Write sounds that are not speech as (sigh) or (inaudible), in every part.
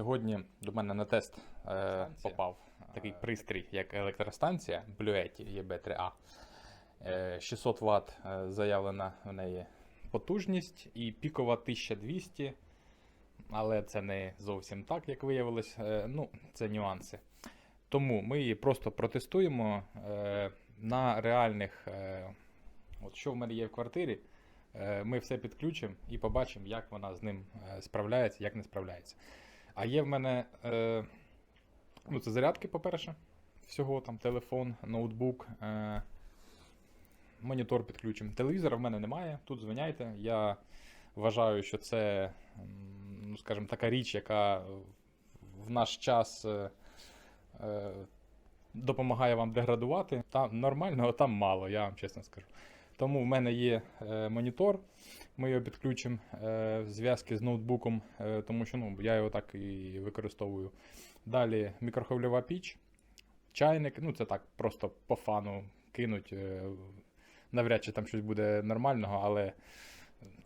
Е, Сьогодні до мене на тест е, попав такий пристрій, як електростанція Bluetti EB3A. Е, 600 Вт е, заявлена в неї потужність і пікова 1200, але це не зовсім так, як виявилось. Е, Ну, це нюанси. Тому ми її просто протестуємо е, на реальних. Е, от що в мене є в квартирі, е, ми все підключимо і побачимо, як вона з ним е, справляється, як не справляється. А є в мене е, ну, це зарядки, по-перше, всього там телефон, ноутбук, е, монітор підключимо. Телевізора в мене немає, тут звиняйте. Я вважаю, що це, ну, скажімо, така річ, яка в наш час. Е, е, допомагає вам деградувати. Там нормального там мало, я вам чесно скажу. Тому в мене є е, монітор, ми його підключимо е, в зв'язки з ноутбуком, е, тому що ну, я його так і використовую. Далі мікрохвильова піч, чайник, ну це так, просто по фану кинуть. Навряд чи там щось буде нормального, але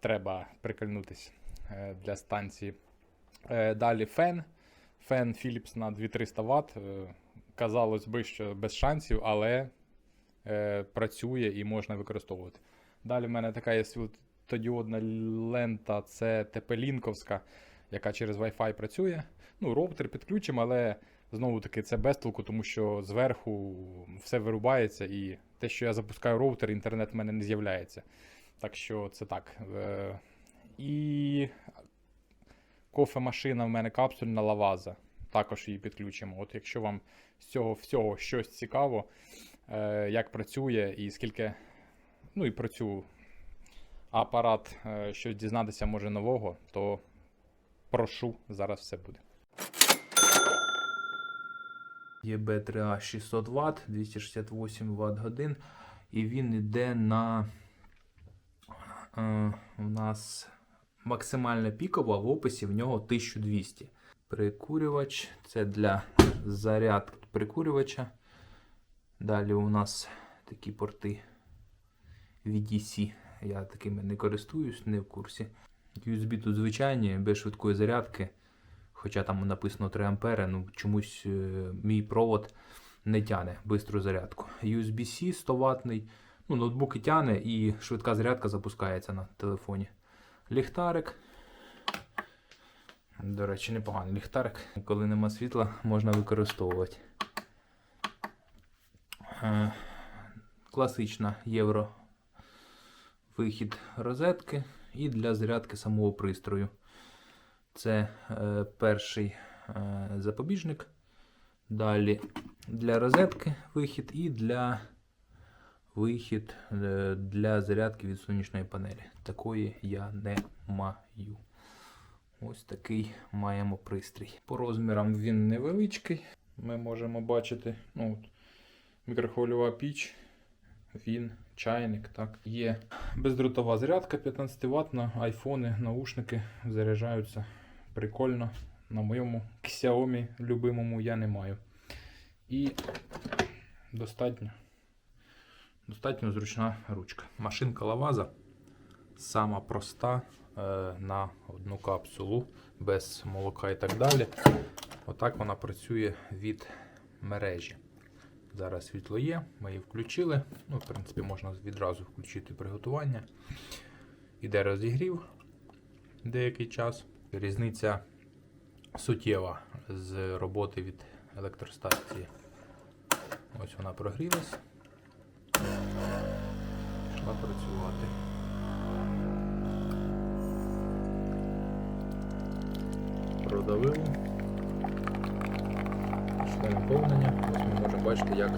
треба прикольнутись для станції. Далі фен. Фен Philips на 2300 Вт. Казалось би, що без шансів, але е, працює і можна використовувати. Далі в мене така є світлодіодна лента, це TP-Лінковська, яка через Wi-Fi працює. Ну, роутер підключимо, але знову таки це без толку, тому що зверху все вирубається, і те, що я запускаю роутер, інтернет в мене не з'являється. Так що це так. Е, і кофемашина в мене капсульна лаваза. Також її підключимо. От якщо вам з цього всього щось цікаво, як працює і скільки. Ну і про цю апарат е, щось дізнатися може нового, то прошу, зараз все буде. EB3A 600 Вт, 268 Вт годин. І він йде на е, у нас максимальна пікова в описі в нього 1200. Прикурювач це для зарядки прикурювача. Далі у нас такі порти VDC. Я такими не користуюсь, не в курсі. USB тут звичайні, без швидкої зарядки. Хоча там написано 3 ампери, ну чомусь е, мій провод не тяне бистру зарядку. USB-C 100 ватний, ну, ноутбук і тяне, і швидка зарядка запускається на телефоні. Ліхтарик. До речі, непоганий ліхтарик. Коли нема світла, можна використовувати. Е, Класична євро вихід розетки і для зарядки самого пристрою. Це е, перший е, запобіжник. Далі для розетки вихід і для вихід е, для зарядки від сонячної панелі. Такої я не маю. Ось такий маємо пристрій. По розмірам він невеличкий. Ми можемо бачити ну, мікрохвильова піч, він, чайник. Так. Є бездротова зарядка 15 Вт на айфони, наушники заряджаються прикольно. На моєму Xiaomi любимому я не маю. І достатньо, достатньо зручна ручка. Машинка лаваза сама проста е, на одну капсулу, без молока і так далі. Отак вона працює від мережі. Зараз світло є, ми її включили. Ну, В принципі, можна відразу включити приготування. Іде розігрів деякий час. Різниця суттєва з роботи від електростації. Ось вона прогрілась. Пішла працювати. Продавили. Пішло наповнення. Ось ми можемо бачити, як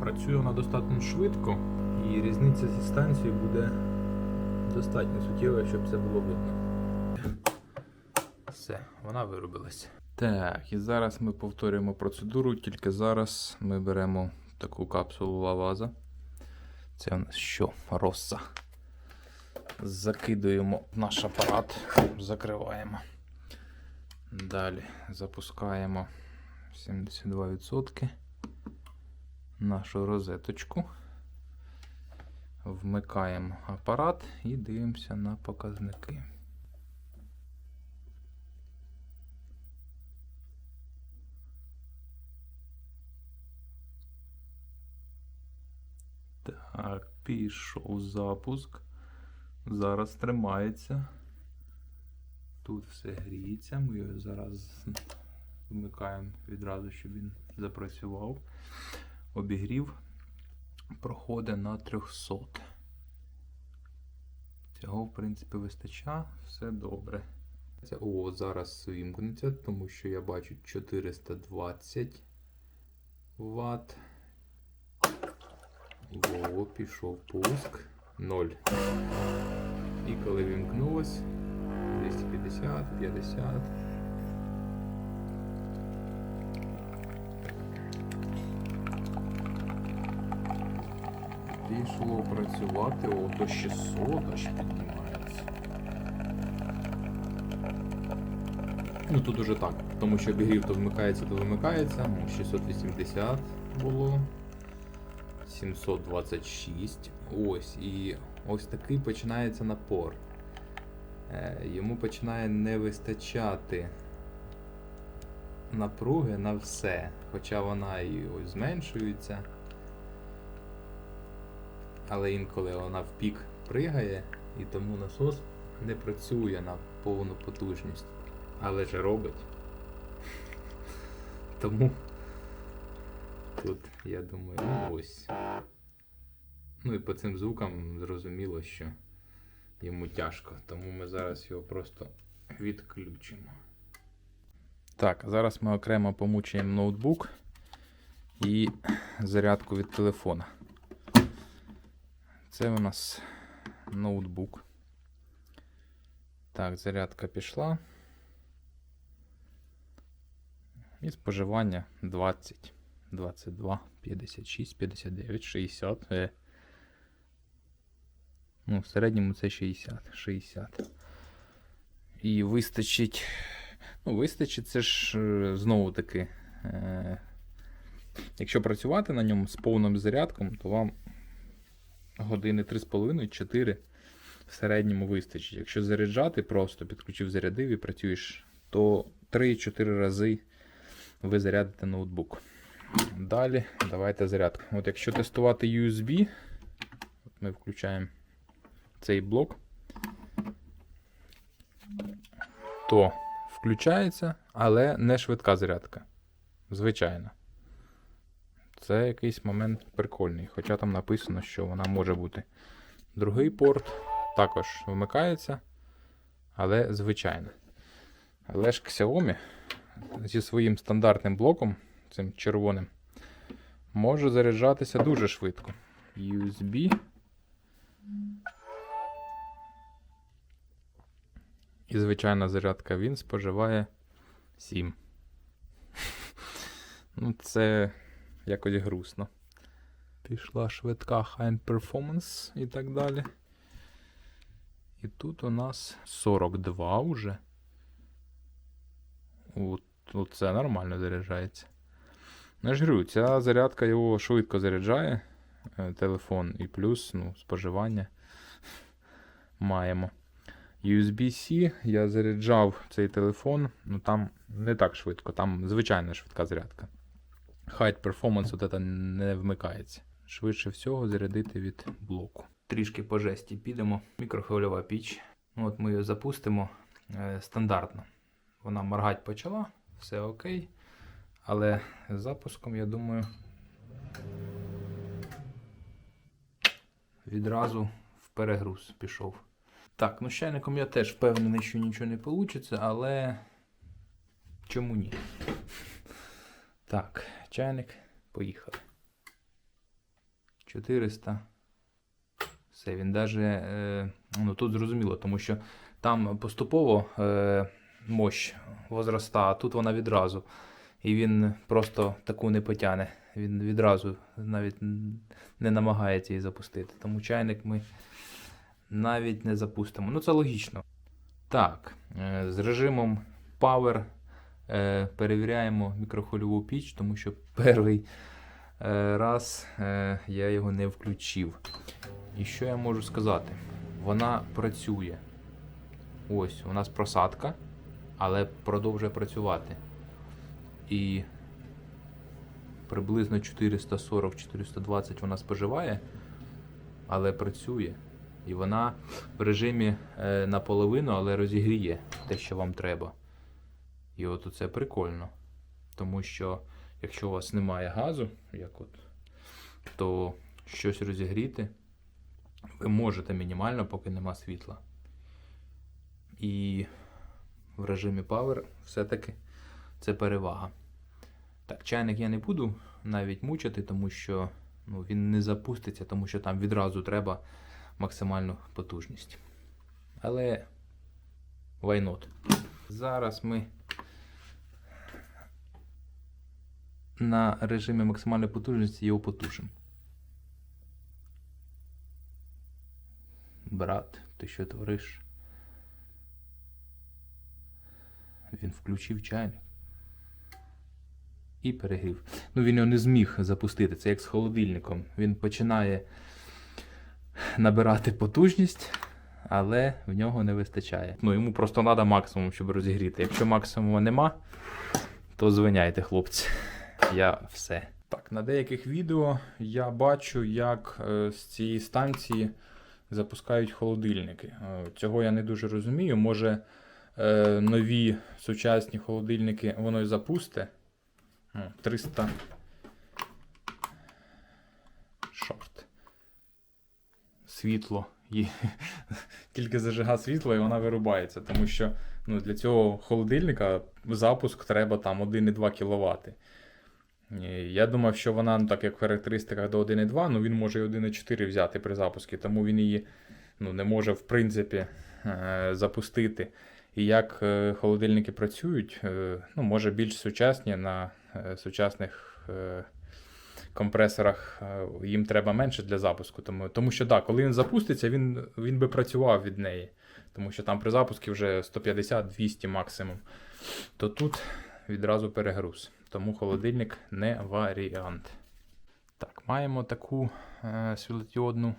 Працює вона достатньо швидко, і різниця зі станцією буде достатньо суттєва, щоб це було видно. Все, вона виробилась. Так, і зараз ми повторюємо процедуру, тільки зараз ми беремо таку капсулу лаваза. Це у нас що? Росса. Закидуємо наш апарат, закриваємо. Далі запускаємо 72% нашу розеточку. Вмикаємо апарат і дивимося на показники. Так, пішов запуск. Зараз тримається. Тут все гріється. Ми його зараз вмикаємо відразу, щоб він запрацював. Обігрів проходить на 300. Цього, в принципі, вистачає, все добре. О, зараз вімкнеться, тому що я бачу 420 Вт. Во, пішов пуск. 0. І коли вімкнулось, 250, 50. Пішло працювати, о, до 600 аж піднімається. Ну тут уже так, тому що обігрів то вмикається, то вимикається. Ну, 680 було. 726. Ось. І ось такий починається напор. Е, йому починає не вистачати напруги на все. Хоча вона і ось зменшується. Але інколи вона в пік пригає, і тому насос не працює на повну потужність. Але ж робить. (laughs) Тому тут, я думаю, ось. Ну і по цим звукам зрозуміло, що йому тяжко, тому ми зараз його просто відключимо. Так, зараз ми окремо помучаємо ноутбук і зарядку від телефона. Це у нас ноутбук. Так, зарядка пішла. І споживання 20, 22, 56, 59, 60. Ну, в середньому це 60. 60. І вистачить. Ну, вистачить, це ж е, знову таки. Е, якщо працювати на ньому з повним зарядком, то вам години 3,5-4 в середньому вистачить. Якщо заряджати, просто підключив зарядив і працюєш, то 3-4 рази ви зарядите ноутбук. Далі давайте зарядку. От якщо тестувати USB, от ми включаємо цей блок, то включається, але не швидка зарядка. Звичайно. Це якийсь момент прикольний, хоча там написано, що вона може бути. Другий порт також вмикається, але звичайно. Але ж Xiaomi зі своїм стандартним блоком, цим червоним, може заряджатися дуже швидко. USB. І звичайна зарядка він споживає 7. Ну, це якось грустно. Пішла швидка High Performance і так далі. І тут у нас 42 вже. От, от це нормально заряджається. Ну, я ж говорю, ця зарядка його швидко заряджає. е, Телефон і плюс ну, споживання (laughs) маємо. USB-C я заряджав цей телефон, ну там не так швидко, там звичайна швидка зарядка. High Performance от це не вмикається. Швидше всього зарядити від блоку. Трішки по жесті підемо. Мікрохвильова піч. Ну, От ми її запустимо е, стандартно. Вона моргать почала, все окей. Але з запуском, я думаю, відразу в перегруз пішов. Так, ну з чайником я теж впевнений, що нічого не вийде, але чому ні? Так, чайник, поїхали. 400. Все, він даже. Е, ну тут зрозуміло, тому що там поступово е, мощ возроста, а тут вона відразу. І він просто таку не потягне. Він відразу навіть не намагається її запустити. Тому чайник ми навіть не запустимо. Ну це логічно. Так, е, з режимом Power е, перевіряємо мікрохвильову піч, тому що перший е, раз я його не включив. І що я можу сказати? Вона працює. Ось, у нас просадка, але продовжує працювати. І приблизно 440-420 вона споживає, але працює. І вона в режимі е, наполовину, але розігріє те, що вам треба. І от це прикольно. Тому що якщо у вас немає газу, як от, то щось розігріти ви можете мінімально, поки нема світла. І в режимі Power все-таки це перевага. Так, чайник я не буду навіть мучити, тому що ну, він не запуститься, тому що там відразу треба максимальну потужність. Але not? Зараз ми на режимі максимальної потужності його потушимо. Брат, ти що твориш? Він включив чайник. І перегрів. Ну, він його не зміг запустити. Це як з холодильником. Він починає набирати потужність, але в нього не вистачає. Ну, йому просто треба максимум, щоб розігріти. Якщо максимуму нема, то звиняйте, хлопці. Я все. Так, на деяких відео я бачу, як е, з цієї станції запускають холодильники. Е, Цього я не дуже розумію. Може, е, нові сучасні холодильники воно і запусте. 300. Світло. І (laughs) тільки зажига світло і вона вирубається. Тому що ну, для цього холодильника запуск треба там 1,2 кВт. Я думав, що вона, ну, так як в характеристиках до 1.2, ну він може і 1.4 взяти при запуску, тому він її ну, не може в принципі е, запустити. І як е, холодильники працюють, е, ну, може більш сучасні на сучасних компресорах е, їм треба менше для запуску. Тому, тому що так, коли він запуститься, він, він би працював від неї. Тому що там при запуску вже 150-200 максимум. То тут відразу перегруз. Тому холодильник не варіант. Так, маємо таку е, світлодіодну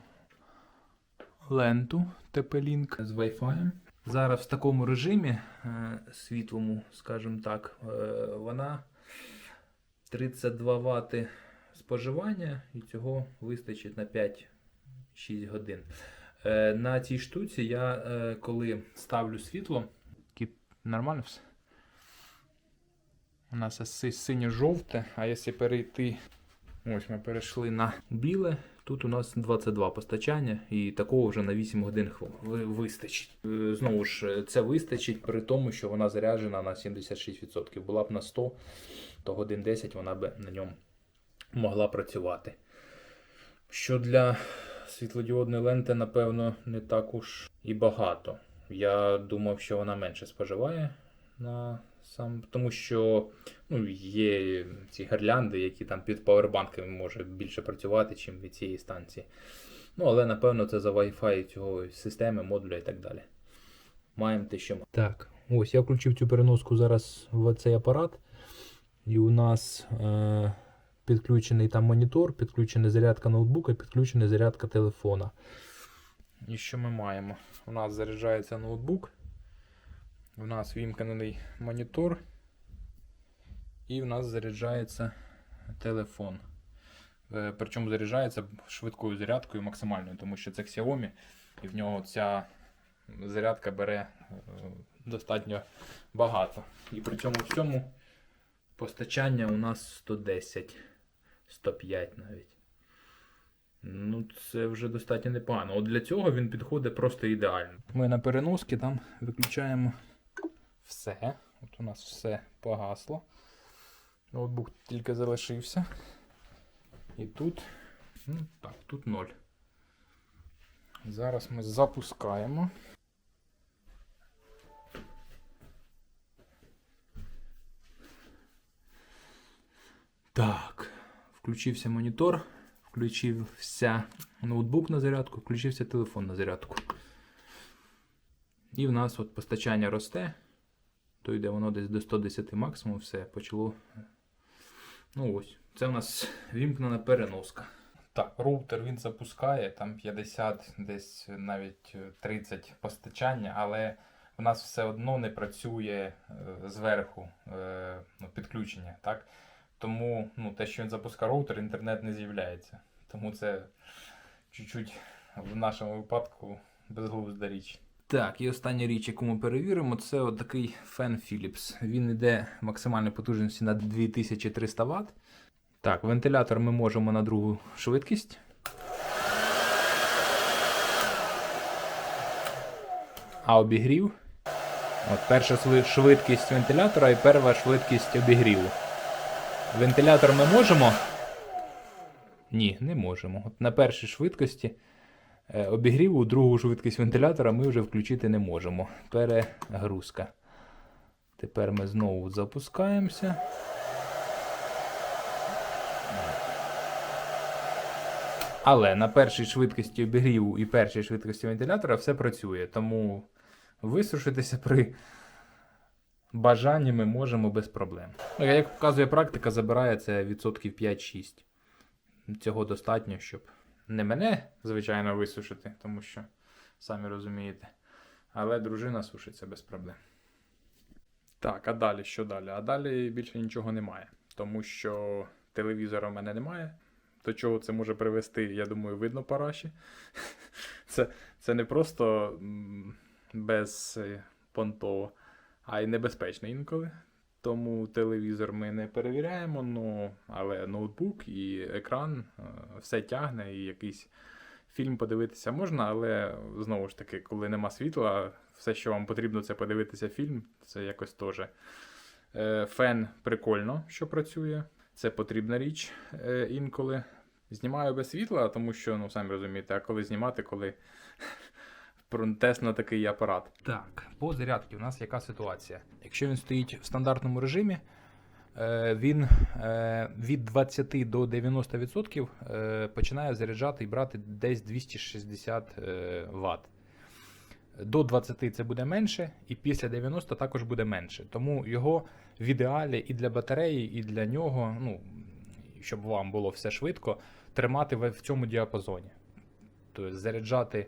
ленту TP-Link з Wi-Fi. Зараз в такому режимі е, світлому, скажімо так, е, вона 32 Вт споживання, і цього вистачить на 5-6 годин. Е, на цій штуці я е, коли ставлю світло, нормально все? У нас синьо-жовте, а якщо перейти. Ось ми перейшли на біле. Тут у нас 22 постачання, і такого вже на 8 годин вистачить. Е, Знову ж, це вистачить при тому, що вона заряджена на 76%. Була б на 100, то годин 10 вона б на ньому могла працювати. Що для світлодіодної ленти, напевно, не так уж і багато. Я думав, що вона менше споживає на сам, тому що ну, є ці гірлянди, які там під павербанками може більше працювати, ніж від цієї станції. Ну, але напевно це за Wi-Fi цього системи, модуля і так далі. Маємо те, що маємо. Так, ось я включив цю переноску зараз в цей апарат. І у нас е, підключений там монітор, підключена зарядка ноутбука, підключена зарядка телефона. І що ми маємо? У нас заряджається ноутбук. У нас вімкнений монітор. І в нас заряджається телефон. Е, Причому заряджається швидкою зарядкою максимальною, тому що це Xiaomi, і в нього ця зарядка бере е, достатньо багато. І при цьому всьому постачання у нас 110, 105 навіть. Ну, це вже достатньо непогано. От для цього він підходить просто ідеально. Ми на переноски там виключаємо все. От у нас все погасло. Ноутбук тільки залишився. І тут, ну так, тут 0. Зараз ми запускаємо. Так, включився монітор, включився ноутбук на зарядку, включився телефон на зарядку. І в нас от постачання росте. То йде воно десь до 110 максимум, все почало. Ну ось, це у нас вімкнена переноска. Так, роутер він запускає, там 50, десь навіть е, 30 постачання, але в нас все одно не працює е, зверху е, ну, підключення. Так? Тому ну, те, що він запускає роутер, інтернет не з'являється. Тому це чуть-чуть в нашому випадку безглузда річ. Так, і остання річ, яку ми перевіримо, це от такий фен Philips. Він йде максимальної потужності на 2300 Вт. Так, вентилятор ми можемо на другу швидкість. А обігрів. От перша швидкість вентилятора і перша швидкість обігріву. Вентилятор ми можемо. Ні, не можемо. От на першій швидкості е, обігріву другу швидкість вентилятора ми вже включити не можемо. Перегрузка. Тепер ми знову запускаємося. Але на першій швидкості обігріву і першій швидкості вентилятора все працює. Тому висушитися при бажанні ми можемо без проблем. Ну, Як показує практика, забирає це відсотків 5-6. Цього достатньо, щоб не мене, звичайно, висушити, тому що самі розумієте. Але дружина сушиться без проблем. Так, а далі що далі? А далі більше нічого немає, тому що телевізора в мене немає. До чого це може привести, я думаю, видно по раші. (laughs) Це, це не просто м, безпонтово, а й небезпечно інколи. Тому телевізор ми не перевіряємо, ну, але ноутбук і екран е, все тягне, і якийсь фільм подивитися можна, але знову ж таки, коли нема світла, все, що вам потрібно, це подивитися фільм, це якось теж. Е, Фен прикольно, що працює. Це потрібна річ е, інколи. Знімаю без світла, тому що, ну, самі розумієте, а коли знімати, коли тест на такий апарат. Так, по зарядці у нас яка ситуація? Якщо він стоїть в стандартному режимі, е, він е, від 20 до 90% е, починає заряджати і брати десь 260 Вт. До 20 це буде менше, і після 90 також буде менше. Тому його в ідеалі і для батареї, і для нього, ну, щоб вам було все швидко, тримати в цьому діапазоні. Тобто заряджати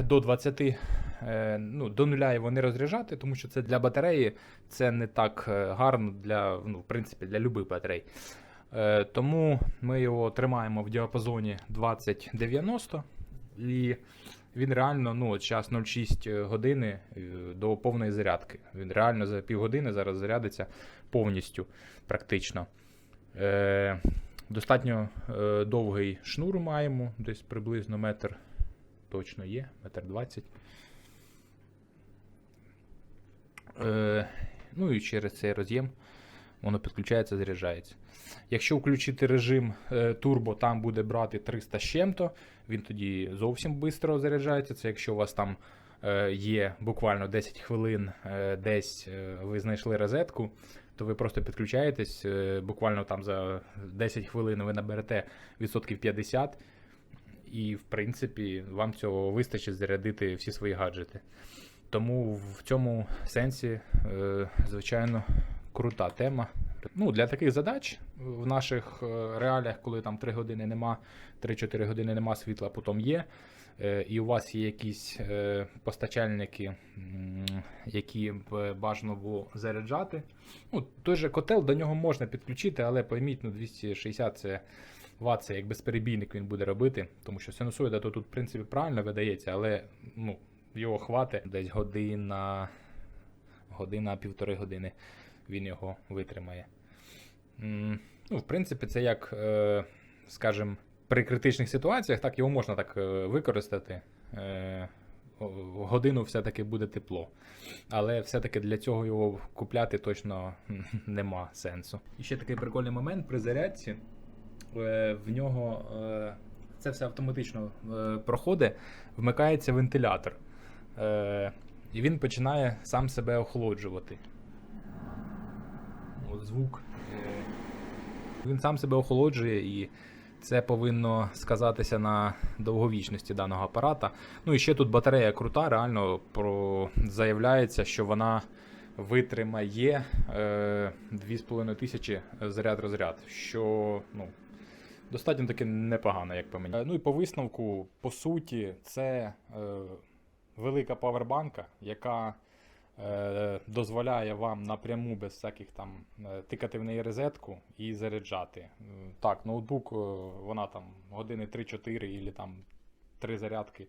до 20, е, ну, до нуля його не розряджати, тому що це для батареї це не так е, гарно для, ну, в принципі, для любих батарей. Е, тому ми його тримаємо в діапазоні 20-90 і він реально, ну, час 0,6 години е, до повної зарядки. Він реально за півгодини зараз зарядиться повністю, практично. Е, достатньо е, довгий шнур маємо, десь приблизно метр точно є, метр двадцять. Е, ну і через цей роз'єм воно підключається, заряджається. Якщо включити режим е, турбо, там буде брати 300 з чим-то, він тоді зовсім швидко заряджається. Це якщо у вас там е, є буквально 10 хвилин, е, десь ви знайшли розетку, то ви просто підключаєтесь, буквально там за 10 хвилин ви наберете відсотків 50, і в принципі вам цього вистачить зарядити всі свої гаджети. Тому в цьому сенсі, е, звичайно, крута тема. Ну, для таких задач в наших е, реаліях, коли там 3 години нема, 3-4 години нема світла, потім є. е, І у вас є якісь постачальники, які б бажано було заряджати. Ну, той же котел до нього можна підключити, але пойміть, ну 260 це Вт, це як безперебійник він буде робити, тому що синусоїда то тут, в принципі, правильно видається, але ну, його хватить десь година, година, півтори години він його витримає. Ну, в принципі, це як, е, скажімо, при критичних ситуаціях, так його можна так е, використати. Е, Годину все-таки буде тепло. Але все-таки для цього його купляти точно (laughs) нема сенсу. І ще такий прикольний момент при зарядці. Е, В нього е, це все автоматично е, проходить, вмикається вентилятор. І він починає сам себе охолоджувати. От звук. Він сам себе охолоджує і це повинно сказатися на довговічності даного апарата. Ну і ще тут батарея крута, реально про... заявляється, що вона витримає е, 2500 заряд розряд, що ну, Достатньо таки непогано, як по мені. Е, Ну і по висновку, по суті, це е, велика павербанка, яка е, дозволяє вам напряму без всяких там е, тикати в неї розетку і заряджати. Е, Так, ноутбук, вона там години 3-4 або там 3 зарядки.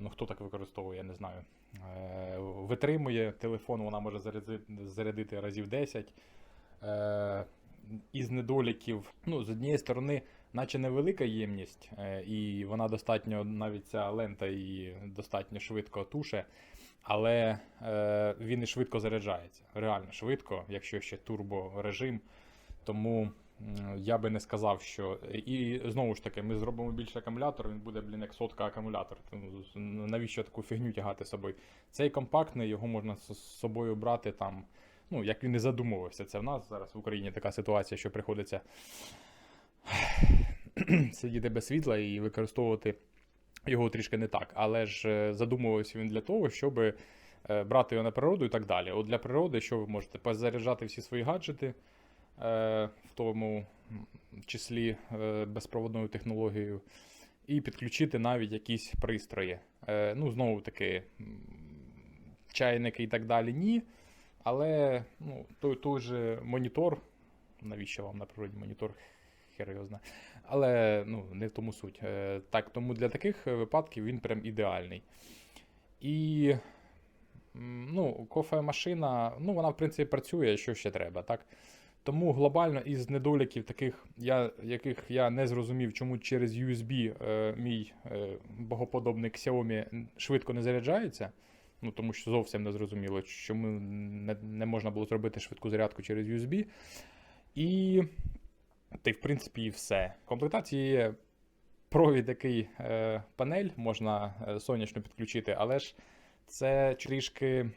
Ну, хто так використовує, я не знаю. Витримує телефон, вона може заряди- зарядити разів 10. Е, із недоліків, ну, з однієї сторони, наче невелика ємність, е, і вона достатньо, навіть ця лента і достатньо швидко туше, але е, він і швидко заряджається. Реально швидко, якщо ще турборежим. Тому я би не сказав, що. І знову ж таки, ми зробимо більше акумулятор, він буде, блін, як сотка акумулятор. Тому навіщо таку фігню тягати з собою? Цей компактний, його можна з собою брати там. Ну, як він і задумувався, це в нас зараз в Україні така ситуація, що приходиться (clears throat) сидіти без світла і використовувати його трішки не так. Але ж е, задумувався він для того, щоб е, брати його на природу і так далі. От для природи, що ви можете? Позаряджати всі свої гаджети, е, в тому числі безпроводною технологією, і підключити навіть якісь пристрої. Ну, знову таки, чайники і так далі, ні. Але ну, той, той же монітор, навіщо вам на природі монітор, знає. Але ну, не в тому суть. Е, так, тому для таких випадків він прям ідеальний. І ну, кофемашина, ну, вона, в принципі, працює, що ще треба, так? Тому глобально із недоліків, таких, я, яких я не зрозумів, чому через USB е, мій е, богоподобний Xiaomi швидко не заряджається. Ну, тому що зовсім не зрозуміло, чому не, не можна було зробити швидку зарядку через USB. І та й в принципі і все. В комплектації є провід, який е, панель можна е, сонячно підключити, але ж це трішки.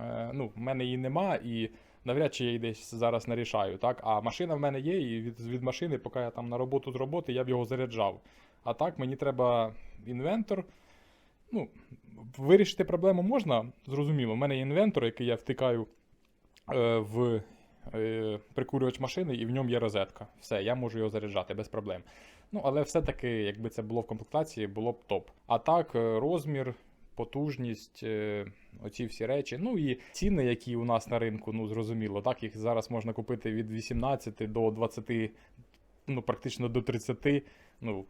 Е, ну, в мене її нема, і навряд чи я її десь зараз нарішаю. Так? А машина в мене є, і від, від машини, поки я там на роботу з роботи, я б його заряджав. А так, мені треба інвентор. Ну, вирішити проблему можна, зрозуміло. У мене є інвентор, який я втикаю е, в е, прикурювач машини, і в ньому є розетка. Все, я можу його заряджати без проблем. Ну, але все-таки, якби це було в комплектації, було б топ. А так, е, розмір, потужність, е, оці всі речі. Ну і ціни, які у нас на ринку, ну зрозуміло, так, їх зараз можна купити від 18 до 20, ну, практично до 30. Ну,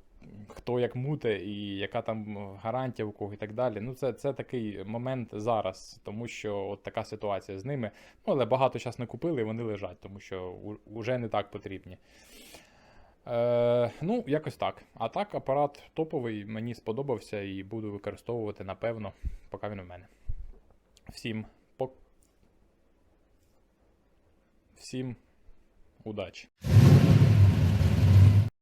хто як муте і яка там гарантія у кого і так далі. Ну, це, це такий момент зараз, тому що от така ситуація з ними. Ну, але багато зараз не купили, і вони лежать, тому що вже не так потрібні. Е, ну, якось так. А так, апарат топовий, мені сподобався і буду використовувати, напевно, поки він у мене. Всім по... Всім удачі.